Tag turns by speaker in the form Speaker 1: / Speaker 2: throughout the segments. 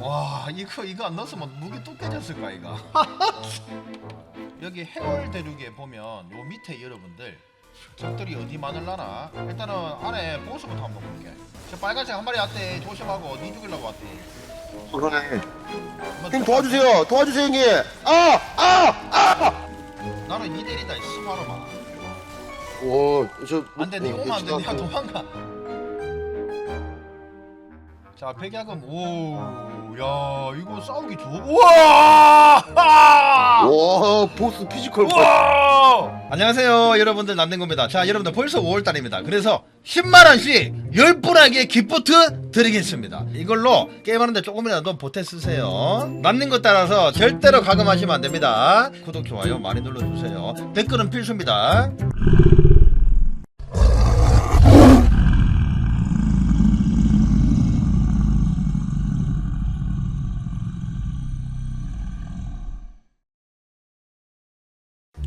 Speaker 1: 와 이거 이거 안 넣었으면 무기 또 깨졌을 거야 이거 여기 해월 대륙에 보면 요 밑에 여러분들 적들이 어디 많을라나 일단은 안에 보스부터 한번 볼게 저 빨간색 한 마리 왔대 조심하고 어디 죽이려고 왔대
Speaker 2: 그러네.
Speaker 1: 한번
Speaker 2: 형님 도와주세요. 도와주세요 형님. 아! 아! 아!
Speaker 1: 나는 이 대리다 씨 바로 봐
Speaker 2: 오, 저
Speaker 1: 안돼 니 오면 안돼 니가
Speaker 2: 어,
Speaker 1: 도망가 자 백야금 오 야 이거 싸우기 좋아 우와!
Speaker 2: 와, 보스 피지컬 봐.
Speaker 1: 우와! 안녕하세요 여러분들 남는겁니다. 자 여러분들 벌써 5월달입니다. 그래서 10만원씩 10분에게 기프트 드리겠습니다. 이걸로 게임하는데 조금이라도 보태 쓰세요. 남는 것 따라서 절대로 가금하시면 안됩니다. 구독 좋아요 많이 눌러주세요. 댓글은 필수입니다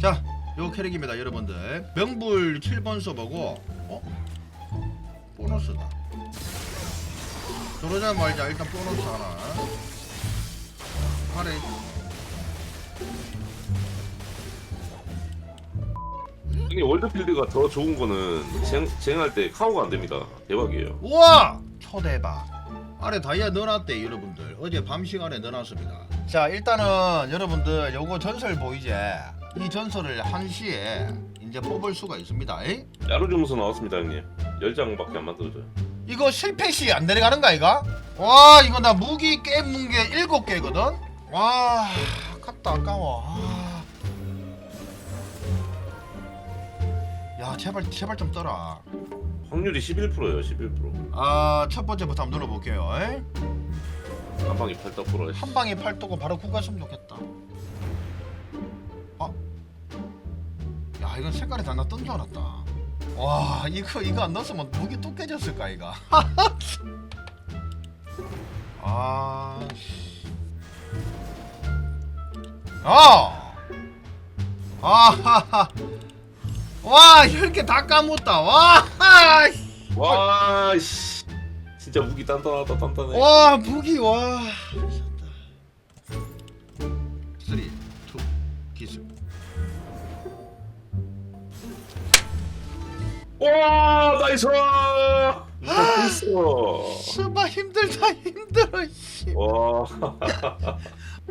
Speaker 1: 자, 요 캐릭입니다, 여러분들. 명불 7번 써보고, 어? 보너스다. 저러자 말자, 일단 보너스 하나. 아래.
Speaker 3: 형님 월드필드가 더 좋은 거는 쟁, 쟁할 때 카오가 안 됩니다. 대박이에요.
Speaker 1: 우와! 초대박. 아래 다이아 넣어놨대, 여러분들. 어제 밤 시간에 넣어놨습니다. 자, 일단은 여러분들, 요거 전설 보이지? 이 전설을 1시에 이제 뽑을 수가 있습니다. 에이?
Speaker 3: 야루 주문서 나왔습니다, 형님. 10장밖에 안 만들어져요.
Speaker 1: 이거 실패 시 안 내려가는 거 아이가? 와 이거 나 무기 깨문 게 일곱 개거든. 와 아깝다 아까워. 아. 야 제발 제발 좀 떠라.
Speaker 3: 확률이 11%예요, 11%.
Speaker 1: 아첫 번째부터 한번 눌러볼게요. 에이?
Speaker 3: 한 방에 8%.
Speaker 1: 한 방에 팔 떠고 바로 구 갔으면 좋겠다. 야 이건 색깔이 다나뜬줄 알았다. 와 이거 이거 안 넣었으면 무기 또 깨졌을까 이거. 아, 씨. 아, 아하하. 와 이렇게 다 까먹었다. 와, 씨.
Speaker 3: 와, 씨. 진짜 무기 단단하다, 단단해.
Speaker 1: 와 무기 와.
Speaker 3: 와, 나이스! 나이스!
Speaker 1: 스바 힘들다 힘들어 씨.
Speaker 3: 와,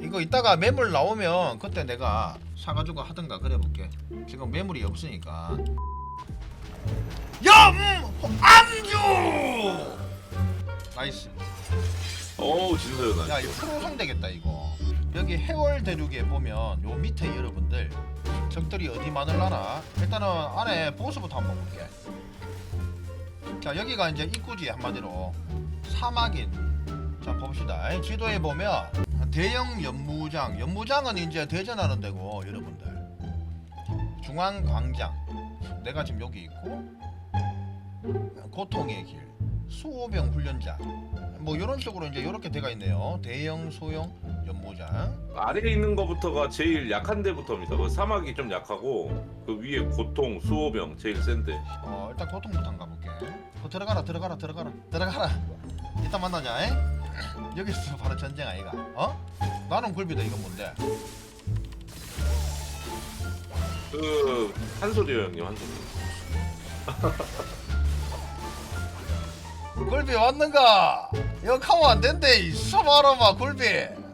Speaker 1: 이거 이따가 매물 나오면 그때 내가 사가지고 하든가 그래 볼게. 지금 매물이 없으니까. 염 암주. 나이스.
Speaker 3: 어우, 진서요, 나.
Speaker 1: 야 이거 프로성 되겠다 이거. 여기 해월 대륙에 보면 요 밑에 여러분들 적들이 어디 많을라나 일단은 안에 보스부터 한번 볼게. 자 여기가 이제 입구지 한마디로 사막인. 자 봅시다. 지도에 보면 대형 연무장. 연무장은 이제 대전하는 데고 여러분들. 중앙 광장. 내가 지금 여기 있고 고통의 길. 수호병 훈련장. 뭐 이런 식으로 이제 이렇게 돼가 있네요. 대형 소형 연무장.
Speaker 3: 아래에 있는 거부터가 제일 약한 데부터입니다. 그 사막이 좀 약하고, 그 위에 고통, 수호병, 제일 센데.
Speaker 1: 어 일단 고통부터 한번 가볼게. 어, 들어가라 들어가라 들어가라 들어가라. 이따 만나자. 에? 여기서 바로 전쟁 아이가. 어? 나는 굴비다 이건 뭔데?
Speaker 3: 그, 한 소리요, 형님, 한 소리.
Speaker 1: 굴비 왔는가? 이거 카고 안 된대. 이 서바라마 굴비.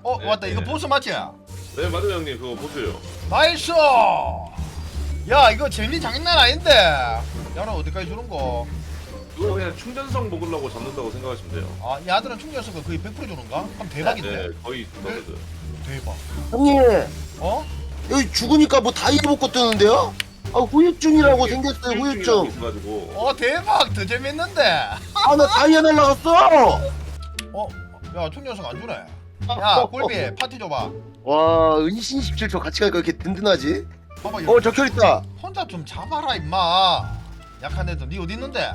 Speaker 1: 어
Speaker 3: 네,
Speaker 1: 왔다 이거
Speaker 3: 네.
Speaker 1: 보스 맞지?
Speaker 3: 네, 맞아요, 형님. 그거 보세요.
Speaker 1: 나이스. 야 이거 재미 장난 아닌데. 야는 어디까지 주는 거?
Speaker 3: 그거 그냥 충전성 먹으려고 잡는다고 생각하시면 돼요.
Speaker 1: 아, 야들은 충전수가 거의 100% 주는가? 그럼 대박인데.
Speaker 3: 네, 거의 떨어져요.
Speaker 1: 대박.
Speaker 2: 형님,
Speaker 1: 어?
Speaker 2: 여기 죽으니까 뭐 다이아 복고 뜨는데요? 아, 후유증이라고 생겼어요, 후유증.
Speaker 3: 있어가지고
Speaker 1: 어 대박 더 재밌는데.
Speaker 2: 아, 나 다이아 날라갔어.
Speaker 1: 어? 야 충전석 안 주네. 야 꿀비 파티 줘봐.
Speaker 2: 와, 은신 17초 같이 가니까 이렇게 든든하지?
Speaker 1: 봐봐
Speaker 2: 어, 적혈 있다.
Speaker 1: 혼자 좀 잡아라 임마. 약한 애들 니 어디 있는데?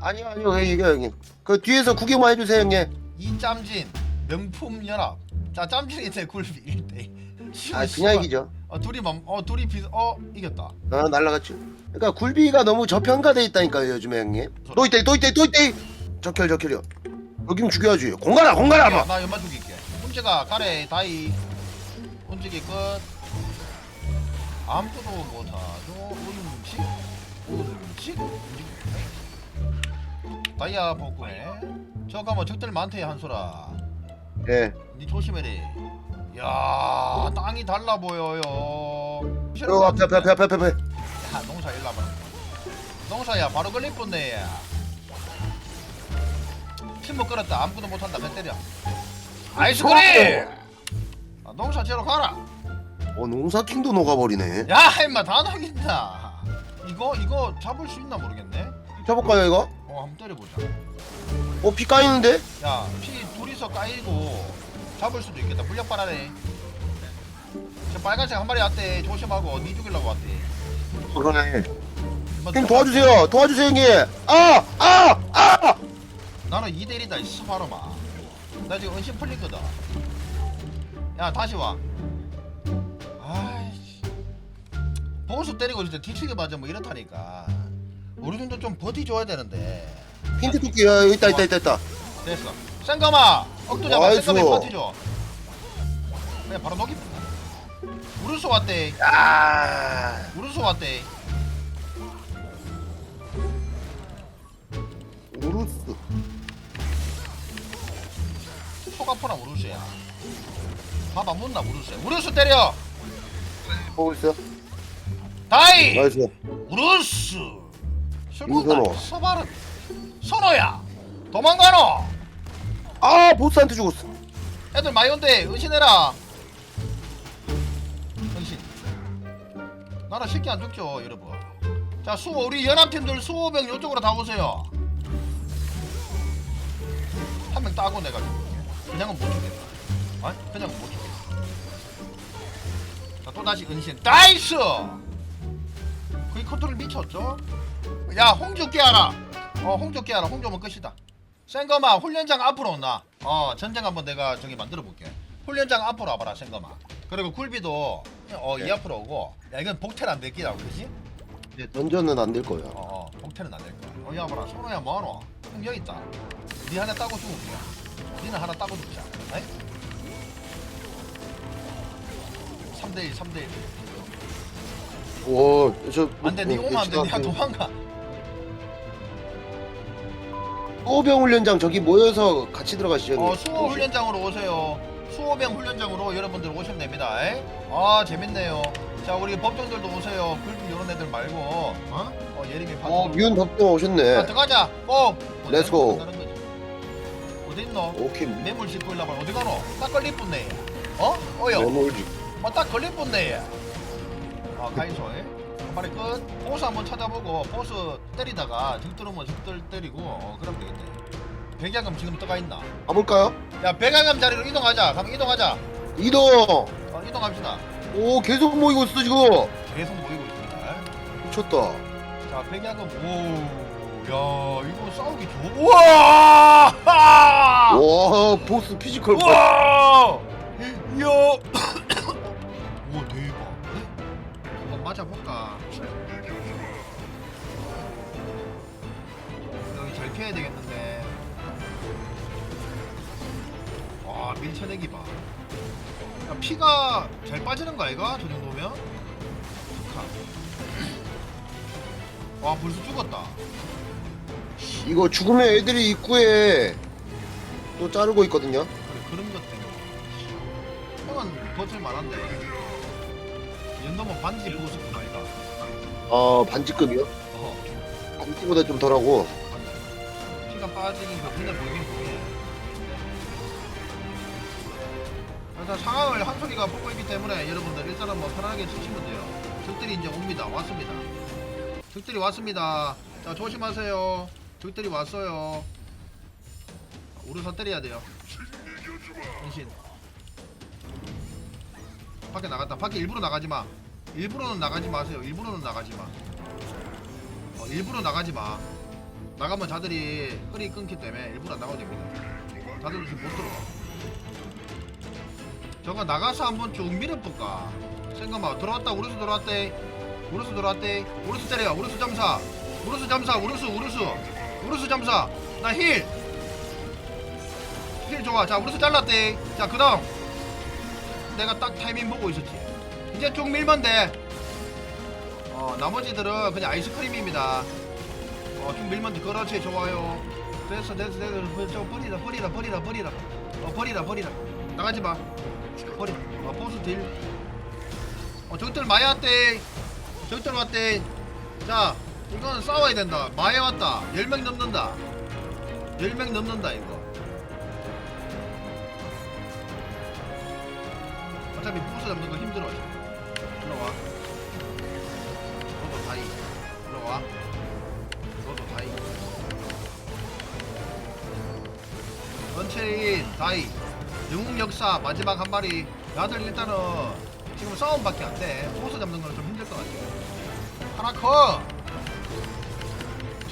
Speaker 2: 아니요, 아니요, 이게 형님. 그 뒤에서 구경만 해주세요, 형님.
Speaker 1: 이 짬진 명품 연합. 자 짬진이 제 꿀비 1대.
Speaker 2: 아, 그냥 이기죠.
Speaker 1: 어 둘이 맘, 어 둘이 비, 어 이겼다.
Speaker 2: 아, 날라갔죠. 그러니까 굴비가 너무 저평가돼 있다니까요, 요즘에 형님. 또 있다, 또 있다, 또 있다. 적혈, 적혈이요. 여기면 죽여야지. 공가라, 공가라,
Speaker 1: 야,
Speaker 2: 뭐.
Speaker 1: 나 연마 죽일게. 움직아 가래. 다이. 움직이 끝. 아무도 못하죠 음식 음식 다이아 복구해. 저 가면 적들 많대 한소라.
Speaker 2: 예.
Speaker 1: 니 조심해래. 야 땅이 달라 보여요.
Speaker 2: 어, 앞에, 앞에, 앞에, 앞에, 앞에.
Speaker 1: 야 농사 일로 와봐. 농사야 바로 걸릴 뻔네 야. 침묵 끌었다. 아무것도 못한다. 배 때려 아이스크림 아, 농사 지러 가라
Speaker 2: 어, 농사킹도 녹아버리네.
Speaker 1: 야 임마 다 나긴다 이거 이거 잡을 수 있나 모르겠네
Speaker 2: 쳐볼까요, 이거?
Speaker 1: 어 한번 때려보자
Speaker 2: 어, 피 까이는데?
Speaker 1: 야 피 둘이서 까이고 잡을 수도 있겠다 물약 빨아래 저 빨간색 한 마리 왔대 조심하고 니 죽이려고 왔대
Speaker 2: 그러네.
Speaker 1: 임마
Speaker 2: 형님
Speaker 1: 들어가.
Speaker 2: 도와주세요. 도와주세요, 형님. 아! 아! 아!
Speaker 1: 나는 2대1이다 이씨 바로 마 나 지금 은신 풀리거든 야 다시 와. 아이씨. 보수 때리고 때 뒤치게 맞으면 뭐 이렇다니까. 우리 정도 좀 버티줘야 되는데.
Speaker 2: 힌트 줄게요. 여기 있다, 있다, 있다, 있다.
Speaker 1: 됐어. 생감아! 억도 잡아
Speaker 2: 나이스.
Speaker 1: 버티줘. 그냥 바로 녹이. 우르스 왔대.
Speaker 2: 아!
Speaker 1: 우르스 왔대.
Speaker 2: 우루스.
Speaker 1: 소가포나 우르스야. 봐봐 못나 우르스야 우르스 때려!
Speaker 2: 보고 있어요.
Speaker 1: 다이!
Speaker 2: 나이스.
Speaker 1: 우르스 술꾼다
Speaker 2: 윤선호.
Speaker 1: 서바르 선호야! 도망가노!
Speaker 2: 아, 보스한테 죽었어.
Speaker 1: 애들 많이 온대. 은신해라. 은신. 나는 쉽게 안 죽죠 여러분. 자 수호 우리 연합팀들 수호병 요쪽으로 다 오세요. 한 명 따고 내가 죽을게 그냥은 못 죽겠다. 아 그냥은 못 죽겠어. 자 또 다시 은신. 나이스! 거의 컨트롤 미쳤죠? 야 홍조 깨하라. 어 홍조 깨하라. 홍조면 끝이다. 생거마 훈련장 앞으로 온나 어 전쟁 한번 내가 저기 만들어 볼게. 훈련장 앞으로 와봐라 생거마. 그리고 굴비도 어이
Speaker 2: 네.
Speaker 1: 앞으로 오고. 야 이건 복태는 안 될기라고 그러지?
Speaker 2: 이제 던전은 안 될 거예요.
Speaker 1: 어어 복태는 안될 거야. 어이 와봐라. 손호야 뭐하노? 형 여기 있다. 니 하나 따고 죽을게 니는 하나 따고 죽자 에이? 3대1 3대1
Speaker 2: 오, 저.
Speaker 1: 안 돼 니 오면 안 돼 니가 도망가
Speaker 2: 소병 훈련장 저기 모여서 같이 들어가시죠.
Speaker 1: 어. 수호 훈련장으로 오세요. 수호병 훈련장으로 여러분들 오시면 됩니다. 에? 아 재밌네요. 자 우리 법정들도 오세요. 굴비 이런 애들 말고 어? 어 예림이 파.
Speaker 2: 어, 덕도
Speaker 1: 자
Speaker 2: 오셨네.
Speaker 1: 들어가자. 고.
Speaker 2: Go.
Speaker 1: 어디 있노?
Speaker 2: 오케이.
Speaker 1: 매물 일로 와. 어디 가노? 딱 걸릴 뿐네. 어? 어여.
Speaker 2: 메모지.
Speaker 1: 어 딱 걸릴 뿐네. 아 가이소. 에? 한 마리 끝. 보스 한번 찾아보고 보스 때리다가 적 들어오면 적들 때리고 어 그러면 되겠네. 백야금 지금 떠가 있나?
Speaker 2: 가볼까요?
Speaker 1: 야 백야금 자리로 이동하자. 가면 이동하자.
Speaker 2: 이동.
Speaker 1: 어, 이동합시다.
Speaker 2: 오, 계속 모이고 있어 지금.
Speaker 1: 계속 모이고 있습니다.
Speaker 2: 미쳤다.
Speaker 1: 자, 백야금 오, 야, 이거 싸우기 좋. 우와! 하!
Speaker 2: 와, 보스 피지컬. 봐.
Speaker 1: 우와! 야! 오, 대박. 한번 맞아볼까? 여기 잘 피해야 되겠는데. 와, 밀쳐내기 봐. 야, 피가 잘 빠지는 거 아이가? 저 정도면? 좋다. 와, 벌써 죽었다.
Speaker 2: 이거 죽으면 애들이 입구에 또 자르고 있거든요.
Speaker 1: 그래, 그런 것 때문에. 형은 만한데. 이 정도면 반드시 보수꾼 아이가?
Speaker 2: 어, 반지급이요.
Speaker 1: 어,
Speaker 2: 반지보다 좀 덜하고.
Speaker 1: 피가 빠지긴 그 눈에 보이긴 보이네. 일단 상황을 한 소리가 보고 있기 때문에 여러분들 일단은 뭐 편안하게 치시면 돼요. 적들이 이제 옵니다. 왔습니다. 적들이 왔습니다. 자 조심하세요. 적들이 왔어요. 우르사 때려야 돼요. 당신. 밖에 나갔다. 밖에 일부러 나가지 마. 일부러는 나가지 마세요. 일부러는 나가지 마. 어, 일부러 나가지 마. 나가면 자들이 허리 끊기 때문에 일부러 안 나가도 됩니다. 자들 지금 못 들어가. 저거 나가서 한번 쭉 밀어볼까? 생각만 들어왔다 우르스 들어왔대 우르스 들어왔대 우르스 때려 우르스 점사 우르스 점사 우르스 우르스 우르스 점사. 나 힐힐 필 좋아. 자 우르스 잘랐대. 자 그다음. 내가 딱 타이밍 보고 있었지. 이제 쭉 밀면 돼어 나머지들은 그냥 아이스크림입니다. 어쭉 밀면 돼. 그렇지 좋아요. 됐어 됐어 됐어. 저 버리라 버리라 버리라 버리라. 어 버리라 버리라. 나가지 마. 버리. 어 보스 딜어 적들 많이 왔대 적들 왔대. 자 이거는 싸워야 된다. 많이 왔다. 10명 넘는다. 10명 넘는다 이거. 어차피 부스 잡는 거 힘들어 들어와. 너도 다이. 들어와. 너도 다이. 원체인 다이. 영웅 역사 마지막 한 마리. 야들 일단은 지금 싸움밖에 안돼. 보스 잡는 거는 좀 힘들 것 같아. 하나 커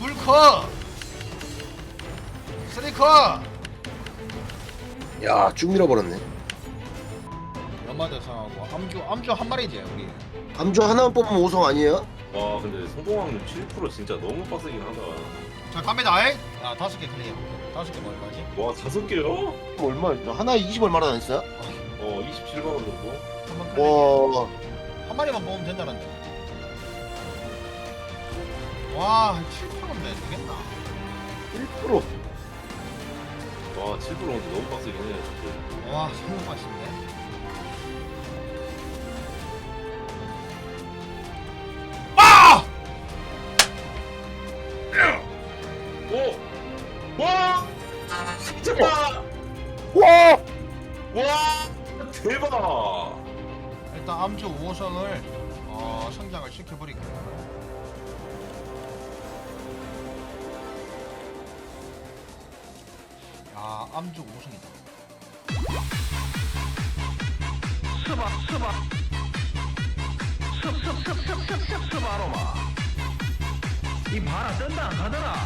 Speaker 1: 둘커 쓰리 커
Speaker 2: 야, 쭉 밀어버렸네.
Speaker 1: 연마 대상하고 암주 암주 한 마리지 우리
Speaker 2: 감주 하나만 뽑으면 5성 아니에요?
Speaker 3: 와 근데 성공 확률 7% 진짜 너무 빡세긴 하다
Speaker 1: 자 갑니다 야 다섯 개 클리어 다섯 개 얼마지?
Speaker 3: 와 다섯 개요?
Speaker 2: 얼마, 하나 20 얼마나? 어
Speaker 3: 27만원 정도?
Speaker 1: 한번
Speaker 2: 와,
Speaker 1: 한 마리만 뽑으면 된다는데 와 7%면 되겠나?
Speaker 2: 1%.
Speaker 3: 와 7% 근데 너무 빡세긴 해 진짜.
Speaker 1: 와 성공 맛있네 아!
Speaker 3: 오! 와! 미쳤다!
Speaker 2: 와!
Speaker 3: 와! 대박!
Speaker 1: 일단 암주 5성을 어, 성장을 시켜버릴게 요야 암주 5성이다
Speaker 4: 스바 스바 습습습습습습 스바로마 이 바라 뜬다 안 가더라